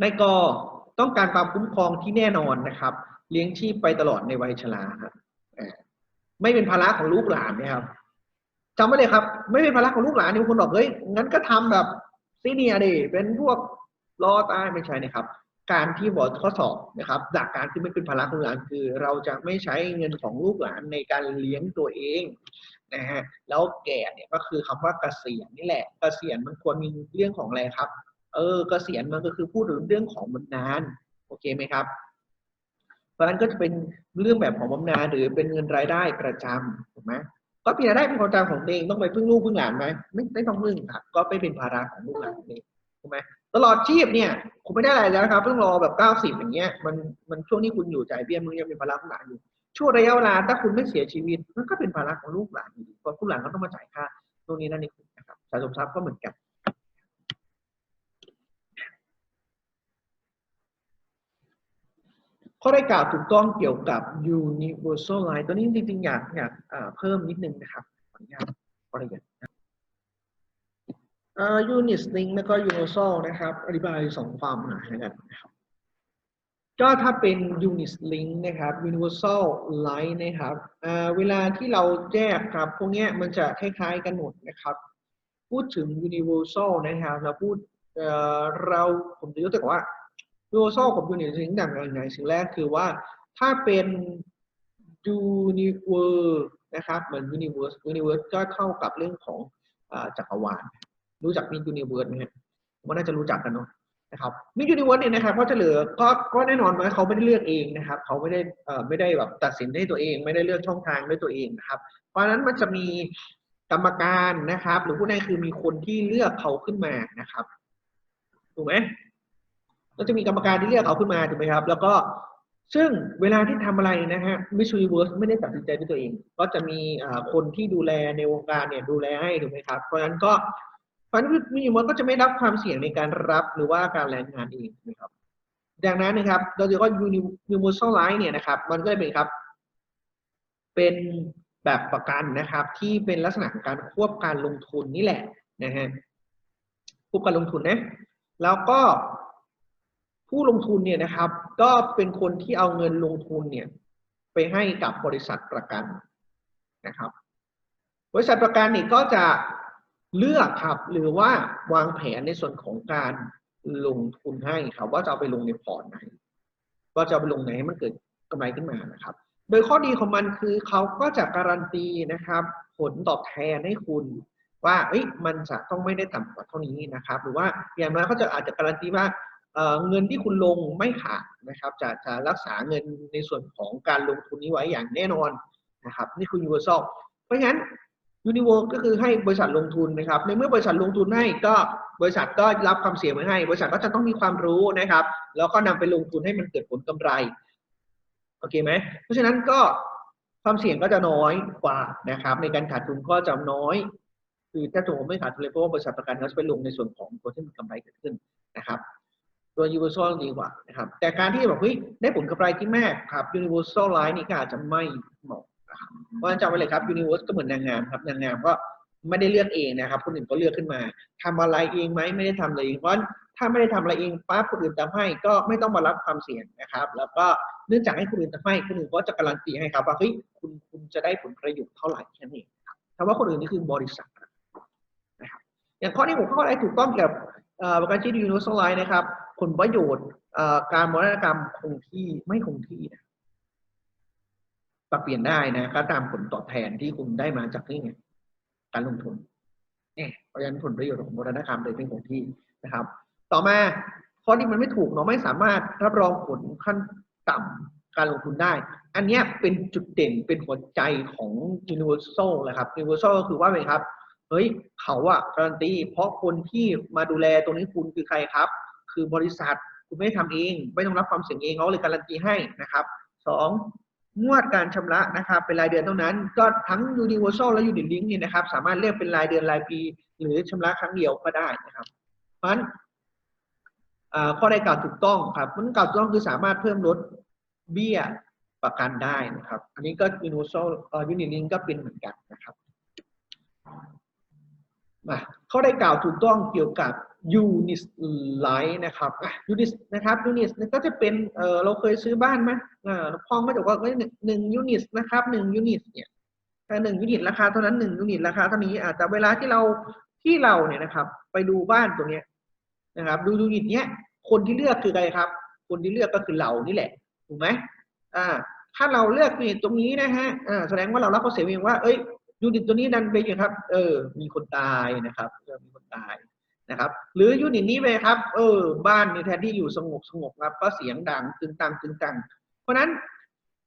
ในกต้องการความคุ้มครองที่แน่นอนนะครับ เลี้ยงชีพไปตลอดในวัยชราครับไม่เป็นภาระของลูกหลานนะครับจำไว้เลยครับ ไม่เป็นภาระของลูกหลานนี่คนบอกเฮ้ยงั้นก็ทำแบบซีเนียดิเป็นพวกรอตายไม่ใช่นะครับ การที่บอข้อสอบนะครับจากการที่ไม่เป็นภาระของลูกหลานคือ เราจะไม่ใช้เงินของลูกหลานในการเลี้ยงตัวเองนะฮะแล้วแก่เนี่ยก็คือคำว่าเกษียณนี่แหละ เกษียณมันควรมีเรื่องของอะไรครับ เออเกษียณมันก็คือพูดถึงเรื่องของบำนาญโอเคไหมครับ เพราะนั้นก็จะเป็นเรื่องแบบของบำนาญหรือเป็นเงินรายได้ประจำถูกไหมก็มีรายได้เป็นของประจำของเองต้องไปพึ่งลูกพึ่งหลานไหมไม่ไม่ต้องพึ่งครับ ก็ไม่เป็นภาระของลูกหลานเองถูกไหมตลอดชีพเนี่ยคุณไม่ได้อะไรแล้วครับต้องรอแบบเก้าสิบอย่างเงี้ยมันมันช่วงที่คุณอยู่จ่ายเบี้ยมึงยังเป็นภาระของหลานอยู่ช่วงระยะเวลาถ้าคุณไม่เสียชีวิตมันก็เป็นภาระของลูกหลานอยู่เพราะลูกหลานก็ต้องมาจ่ายค่าตรงนี้นั่นเองนะครับสะสมทรัพย์ก็เหมือนกัน ข้อได้กล่าวถูกต้องเกี่ยวกับ universal line ตัวนี้จริงๆ อยากอยากเพิ่มนิดนึงนะครับขออนุญาตขอละเอียดนะอ่า unit link แล้วก็ universal นะครับ อธิบายสองความหมายกันนะครับก็ถ้าเป็น unit link นะครับ universal line นะครับอ่าเวลาที่เราแยกครับ พวกนี้มันจะคล้ายๆ กันหมดนะครับ พูดถึง universal นะครับเราพูดเอ่อเราผมจะยกตัวอย่างว่า universal กับ unit link ต่างกันยังไงสิ่งแรกคือว่าถ้าเป็น universe นะครับเหมือน universe universe ก็เท่ากับเรื่องของอจักรวาลรู้จักมี universe ไหมครับผมว่าน่าจะรู้จักกันเนาะนะครับมี universe เนี่ยนะครับก็จะเหลือก็ก็แน่นอนว่าเขาไม่ได้เลือกเองนะครับ เขาไม่ได้เอ่อไม่ได้แบบตัดสินให้ตัวเอง ไม่ได้เลือกช่องทางด้วยตัวเองนะครับ เพราะฉะนั้นมันจะมีกรรมการนะครับ หรือผู้ใดคือมีคนที่เลือกเขาขึ้นมานะครับถูกไหม ก็จะมีกรรมการที่เลือกเขาขึ้นมาถูกไหมครับ แล้วก็ซึ่งเวลาที่ทำอะไรนะฮะมิชชันเวิร์สไม่ได้ตัดสินใจด้วยตัวเอง ก็จะมีคนที่ดูแลในวงการเนี่ยดูแลให้ถูกไหมครับ เพราะฉะนั้นก็เพราะฉะนั้นมิชชันเวิร์สก็จะไม่รับความเสี่ยงในการรับหรือว่าการแรงงานเองถูกไหมครับดังนั้นนะครับเราจะก็ยูนิเวอร์แซลไลน์เนี่ยนะครับ มันก็จะเป็นครับ เป็นแบบประกันนะครับ ที่เป็นลักษณะของการควบการลงทุนนี่แหละนะฮะควบการลงทุนนะแล้วก็ ผู้ลงทุนเนี่ยนะครับ ก็เป็นคนที่เอาเงินลงทุนเนี่ยไปให้กับบริษัทประกันนะครับ บริษัทประกันนี่ก็จะเลือกครับหรือว่าวางแผนในส่วนของการลงทุนให้ครับ ว่าจะเอาไปลงในพอร์ตไหน ว่าจะเอาไปลงไหนให้มันเกิดกำไรขึ้นมานะครับ โดยข้อดีของมันคือเขาก็จะการันตีนะครับ ผลตอบแทนให้คุณว่าเอ้ยมันจะต้องไม่ได้ต่ำกว่าเท่านี้นะครับ หรือว่าอย่างน้อยเขาจะอาจจะการันตีว่า เเงินที่คุณลงไม่ขาดนะครับจะจะรักษาเงินในส่วนของการลงทุนนี้ไว้อย่างแน่นอนนะครับนี่คือ universal เพราะฉะนั้น universal ก็คือให้บริษัทลงทุนนะครับ ในเมื่อบริษัทลงทุนให้ก็บริษัทก็รับความเสี่ยงไว้ให้ บริษัทก็จะต้องมีความรู้นะครับ แล้วก็นำไปลงทุนให้มันเกิดผลกำไรโอเคไหมเพราะฉะนั้นก็ความเสี่ยงก็จะน้อยกว่านะครับ ในการขาดทุนก็จะน้อย คือถ้าถูกไม่ขาดทุนเลยเพราะว่าบริษัทประกันเขาจะไปลงในส่วนของตัวที่มีกำไรเกิดขึ้นนะครับ ตัว universal ดีกว่านะครับ แต่การที่แบบเฮ้ยได้ผลกำไรที่แมากครับ universal line นี่ก็อาจจะไม่เหมาะนะครับเพราะฉะนั้นจำไว้เลยครับ universe ก็เหมือนนางงามครับนางงามก็ไม่ได้เลือกเองนะครับ คนอื่นก็เลือกขึ้นมาทำอะไรเองไหมไม่ได้ทำอะไรเองเพราะถ้าไม่ได้ทำอะไรเองปั๊บคนอื่นทำให้ก็ไม่ต้องมารับความเสี่ยงนะครับ แล้วก็เนื่องจากให้คนอื่นทำให้คนอื่นก็จะการันตีให้ครับว่าเฮ้ยคุณคุณจะได้ผลประโยชน์เท่าไหร่แค่นั้ครับคำว่าคนอื่นนี่คือบริษัทนะครับ อย่างข้อที่ผมเข้ออะไรถูกต้องกับประกันชีวิต universal life นะครับ ผลประโยชน์การมรณกรรมคงที่ไม่คงที่นะปรับเปลี่ยนได้นะก็ตามผลตอบแทนที่คุณได้มาจากนี่ไงการลงทุนเนี่ยเพราะฉะนั้นผลประโยชน์ของมรณกรรมเลยเป็นคงที่นะครับ ต่อมาข้อที่มันไม่ถูกเนาะไม่สามารถรับรองผลขั้นต่ำการลงทุนได้ อันนี้เป็นจุดเด่นเป็นหัวใจของ universal นะครับ universal ก็คือว่าไงครับ เฮ้ยเขาอะการันตีเพราะคนที่มาดูแลตรงนี้คุณคือใครครับ คือบริษัทคุณไม่ได้ทำเอง ไม่ต้องรับความเสี่ยงเองเขาเลยการันตีให้นะครับสองงวดการชำระนะครับเป็นรายเดือนเท่านั้น ก็ทั้ง universal และ unit link เนี่ยนะครับ สามารถเรียกเป็นรายเดือนรายปี หรือชำระครั้งเดียวก็ได้นะครับ เพราะฉะนั้นข้อใดกล่าวถูกต้องครับมันกล่าวถูกต้องคือสามารถเพิ่มลดเบี้ยประกันได้นะครับ อันนี้ก็ universal เอ่อ unit link ก็เป็นเหมือนกันนะครับมาข้อได้กล่าวถูกต้องเกี่ยวกับ ยูนิสไลท์นะครับยูนิสนะครับยูนิสก็จะเป็นเออเราเคยซื้อบ้านไหมอ่าพองก็จะบอกว่าเอ้ยหนึ่งยูนิสนะครับหนึ่งยูนิสเนี่ยถ้าหนึ่งยูนิตราคาเท่านั้นหนึ่งยูนิตราคาเท่านี้อ่าแต่เวลาที่เราที่เราเนี่ยนะครับ ไปดูบ้านตรงเนี้ยนะครับ ดูยูนิตเนี้ยคนที่เลือกคือใครครับ คนที่เลือกก็คือเรานี่แหละถูกไหมอ่า ถ้าเราเลือกยูนิตตรงนี้นะฮะอ่าแสดงว่าเรารับข้อเสียเองว่าเอ้ยยูนิตตัวนี้ดันไปอย่างครับ เออ มีคนตายนะครับมีคนตาย นะครับ หรือยูนิตนี้ไปครับ เออ บ้านในแทนที่อยู่สงบสงบครับ ก็เสียงดังตึงตังตึงตัง เพราะนั้น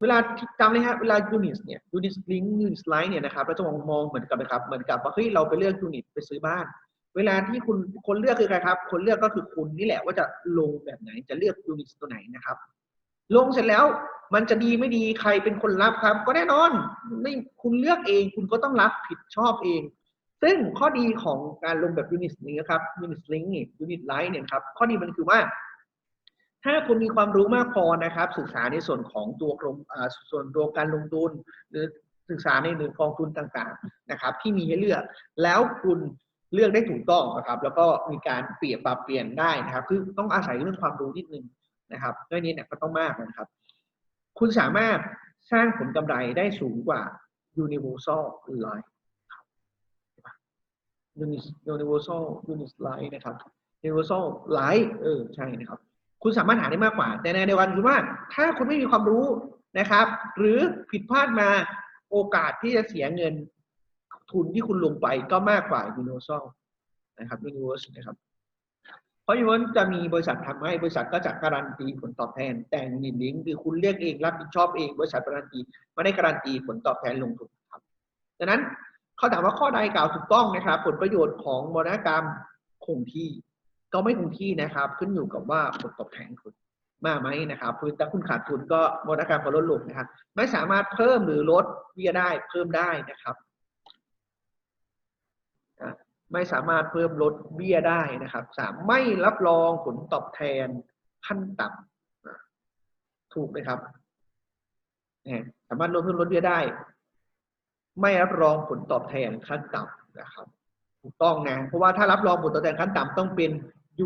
เวลาจำเลยฮะเวลายูนิตเนี่ยยูนิตลิงยูนิตไลน์เนี่ยนะครับเราจะมองมองเหมือนกับนะครับ เหมือนกับว่าเฮ้ยเราไปเลือกยูนิตไปซื้อบ้าน เวลาที่คุณคนเลือกคือใครครับ คนเลือกก็คือคุณนี่แหละว่าจะลงแบบไหนจะเลือกยูนิตตัวไหนนะครับ ลงเสร็จแล้วมันจะดีไม่ดีใครเป็นคนรับครับ ก็แน่นอนไม่คุณเลือกเอง คุณก็ต้องรับผิดชอบเอง ซึ่งข้อดีของการลงแบบยูนิตนี้นะครับยูนิตลิงนี่ยูนิตไลน์เนี่ยครับข้อดีมันคือว่า ถ้าคุณมีความรู้มากพอนะครับ ศึกษาในส่วนของตัวกรมส่วนตัวการลงทุนหรือศึกษาในหนึ่งกองทุนต่างๆนะครับ ที่มีให้เลือก แล้วคุณเลือกได้ถูกต้องนะครับ แล้วก็มีการเปลี่ยนปรับเปลี่ยนได้นะครับ คือต้องอาศัยเรื่องความรู้นิดนึงนะครับเรื่องนี้เนี่ยก็ต้องมากนะครับ คุณสามารถสร้างผลกำไรได้สูงกว่า universal line universal unit line นะครับ universal line เออใช่นะครับ คุณสามารถหาได้มากกว่า แต่ในเดียวกันคือว่าถ้าคุณไม่มีความรู้นะครับ หรือผิดพลาดมาโอกาสที่จะเสียเงินทุนที่คุณลงไปก็มากกว่า universal นะครับ universe นะครับเพราะยูนิจะมีบริษัททำให้บริษัทก็จะการันตีผลตอบแทน แต่ยูนิตลิงคือคุณเลือกเองรับผิดชอบเองบริษัทการันตีไม่ได้การันตีผลตอบแทนลงทุนครับดังนั้น เขาถามว่าข้อใดกล่าวถูกต้องนะครับ ผลประโยชน์ของมรณกรรมคงที่ ก็ไม่คงที่นะครับ ขึ้นอยู่กับว่าผลตอบแทนคุณมากไหมนะครับคือถ้าคุณขาดทุนก็มรณกรรมก็ลดลงนะครับ ไม่สามารถเพิ่มหรือลดเบี้ยได้เพิ่มได้นะครับไม่สามารถเพิ่มลดเบี้ยได้นะครับสามไม่รับรองผลตอบแทนขั้นต่ำถูกไหมครับสามารถลดเพิ่มลดเบี้ยได้ ไม่รับรองผลตอบแทนขั้นต่ำนะครับถูกต้องนะเพราะว่าถ้ารับรองผลตอบแทนขั้นต่ำต้องเป็น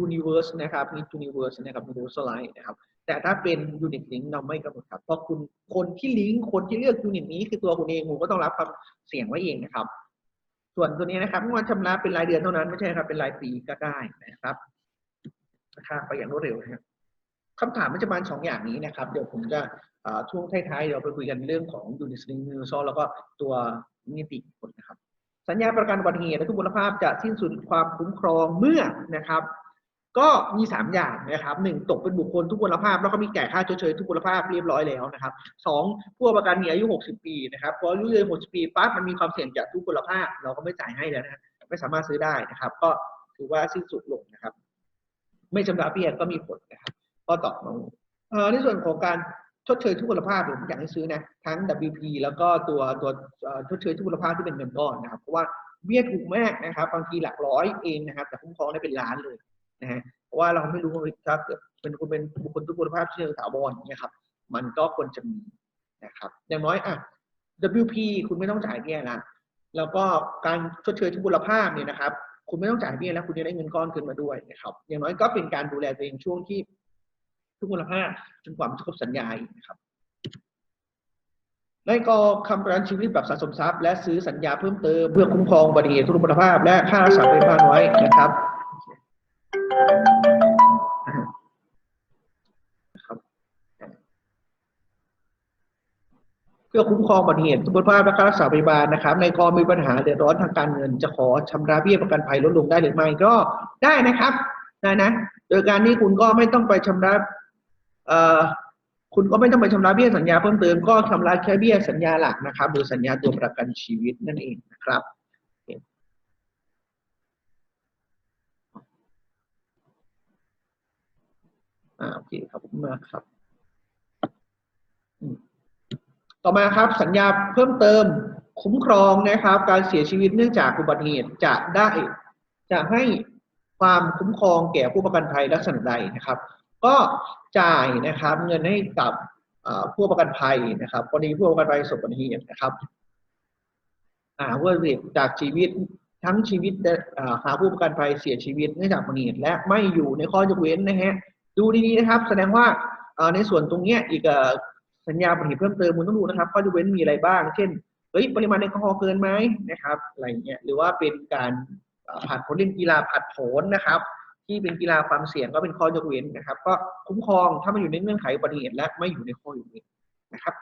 universe นะครับนี่ universe นะครับ universalize นะครับ แต่ถ้าเป็น unit link เราไม่กำหนดครับเพราะคุณคนที่ลิงก์คนที่เลือก unit นี้คือตัวคุณเองคุณก็ต้องรับความเสี่ยงไว้เองนะครับ ส่วนตัวนี้นะครับเมื่อวันชำระเป็นรายเดือนเท่านั้นไม่ใช่ครับเป็นรายปีก็ได้นะครับนะครับไปอย่างรวดเร็วนะครับคำถามมันจะมาสองอย่างนี้นะครับ เดี๋ยวผมจะ ช่วงท้ายๆเราไปคุยกันเรื่องของ unit link universal แล้วก็ตัวนิติผลนะครับ สัญญาประกันอุบัติเหตุและทุกพลภาพจะสิ้นสุดความคุ้มครองเมื่อนะครับ ก็มีสามอย่างนะครับหนึ่งตกเป็นบุคคลทุกพลภาพ แล้วก็มีแก่ค่าชดเชยทุกพลภาพเรียบร้อยแล้วนะครับสองผู้ประกันมีอายุ 60 ปีนะครับพออายุเลย60 ปีปั๊บมันมีความเสี่ยงจากทุกพลภาพ เราก็ไม่จ่ายให้แล้วนะไม่สามารถซื้อได้นะครับ ก็ถือว่าสิ้นสุดลงนะครับ ไม่ชำระเบี้ยก็มีผลนะครับ ก็ตอบมาในส่วนของการ ชดเชยทุกพลภาพผมอยากให้ซื้อนะทั้ง WP แล้วก็ตัวตัวชดเชยทุกพลภาพที่เป็นเงินก้อนนะครับเพราะว่าเบี้ยถูกมากนะครับบางทีหลักร้อยเองนะครับ แต่คุ้มครองได้เป็นล้านเลยนะฮะเพราะว่าเราไม่รู้ว่าถ้าเกิดเป็นคุณเป็นบุคคลทุกพลภาพเชิงถาวรเนี่ยครับมันก็ควรจะมีนะครับอย่างน้อยอะ WP คุณไม่ต้องจ่ายเบี้ยละแล้วก็การชดเชยทุกพลภาพเนี่ยนะครับ คุณไม่ต้องจ่ายเบี้ยแล้วคุณจะได้เงินก้อนขึ้นมาด้วยนะครับอย่างน้อยก็เป็นการดูแลตัวเองช่วงที่ ทุกมูลค่าจนกว่ามันจะครบสัญญานะครับในกอคำประกันชีวิตแบบสะสมทรัพย์และซื้อสัญญาเพิ่มเติมเพื่อคุ้มครองบัติเหตุทุกพลภาพ และค่ารักษาพยาบาลไว้นะครับเพื่อคุ้มครองอุบัติเหตุทุกพลภาพและค่ารักษาพยาบาลนะครับ ในกอมีปัญหาเดือดร้อนทางการเงิน จะขอชำระเบี้ยประกันภัยลดลงได้หรือไม่ก็ได้นะครับได้นะ โดยการที่คุณก็ไม่ต้องไปชำระ คุณก็ไม่ต้องไปชำระเบี้ยสัญญาเพิ่มเติมก็ชำระแค่เบี้ยสัญญาหลักนะครับหรือสัญญาตัวประกันชีวิตนั่นเองนะครับอ่าโอเคครับผมมาครับ ต่อมาครับสัญญาเพิ่มเติมคุ้มครองนะครับ การเสียชีวิตเนื่องจากอุบัติเหตุจะได้จะให้ความคุ้มครองแก่ผู้ประกันภัยลักษณะใดนะครับ ก็จ่ายนะครับเงินให้กับผู้ประกันภัยนะครับกรณีผู้ประกันภัยประสบอุบัติเหตุนะครับอ่าเพื่อเหตุจากชีวิตทั้งชีวิตแต่หาผู้ประกันภัยเสียชีวิตเนื่องจากอุบัติเหตุและไม่อยู่ในข้อยกเว้นนะฮะดูดีๆนะครับ แสดงว่าในส่วนตรงเนี้ยอีกสัญญาอุบัติเหตุเพิ่มเติมคุณต้องดูนะครับ ข้อยกเว้นมีอะไรบ้าง เช่นเฮ้ยปริมาณแอลกอฮอล์เกินไหมนะครับอะไรเงี้ยหรือว่าเป็นการผ่านผลเล่นกีฬาผัดโผนนะครับ ที่เป็นกีฬาความเสี่ยงก็เป็นข้อยกเว้นนะครับ ก็คุ้มครองถ้ามันอยู่ในเงื่อนไขอุบัติเหตุและไม่อยู่ในข้อยกเว้นนะครับ